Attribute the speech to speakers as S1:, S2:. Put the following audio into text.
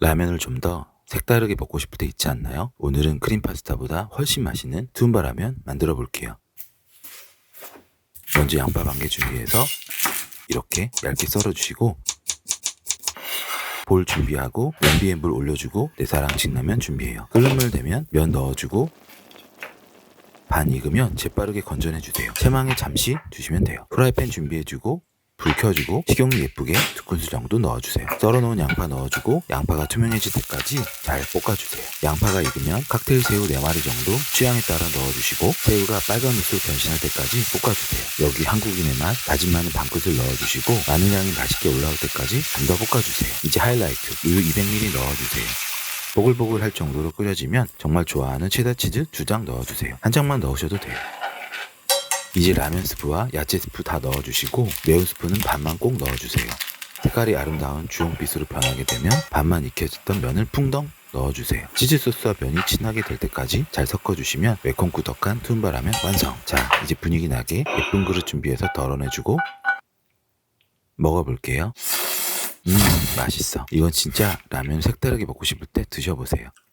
S1: 라면을 좀 더 색다르게 먹고 싶을 때 있지 않나요? 오늘은 크림 파스타보다 훨씬 맛있는 툼바 라면 만들어 볼게요. 먼저 양파 반 개 준비해서 이렇게 얇게 썰어 주시고 볼 준비하고 냄비에 물 올려주고 네 내사랑 진라면 준비해요. 끓는 물 되면 면 넣어주고 반 익으면 재빠르게 건져내 주세요. 체망에 잠시 두시면 돼요. 프라이팬 준비해주고 불 켜주고 식용유 예쁘게 두 큰술 정도 넣어주세요. 썰어놓은 양파 넣어주고 양파가 투명해질 때까지 잘 볶아주세요. 양파가 익으면 칵테일 새우 4마리 정도 취향에 따라 넣어주시고 새우가 빨간 빛으로 변신할 때까지 볶아주세요. 여기 한국인의 맛 다진 마늘 반 큰술 넣어주시고 마늘 향이 맛있게 올라올 때까지 좀 더 볶아주세요. 이제 하이라이트 우유 200ml 넣어주세요. 보글보글 할 정도로 끓여지면 정말 좋아하는 체다치즈 두 장 넣어주세요. 한 장만 넣으셔도 돼요. 이제 라면 스프와 야채 스프 다 넣어주시고 매운 스프는 반만 꼭 넣어주세요. 색깔이 아름다운 주홍빛으로 변하게 되면 반만 익혀졌던 면을 풍덩 넣어주세요. 치즈 소스와 면이 진하게 될 때까지 잘 섞어주시면 매콤 꾸덕한 툰바 라면 완성. 자, 이제 분위기 나게 예쁜 그릇 준비해서 덜어내주고 먹어볼게요. 음, 맛있어. 이건 진짜 라면 색다르게 먹고 싶을 때 드셔보세요.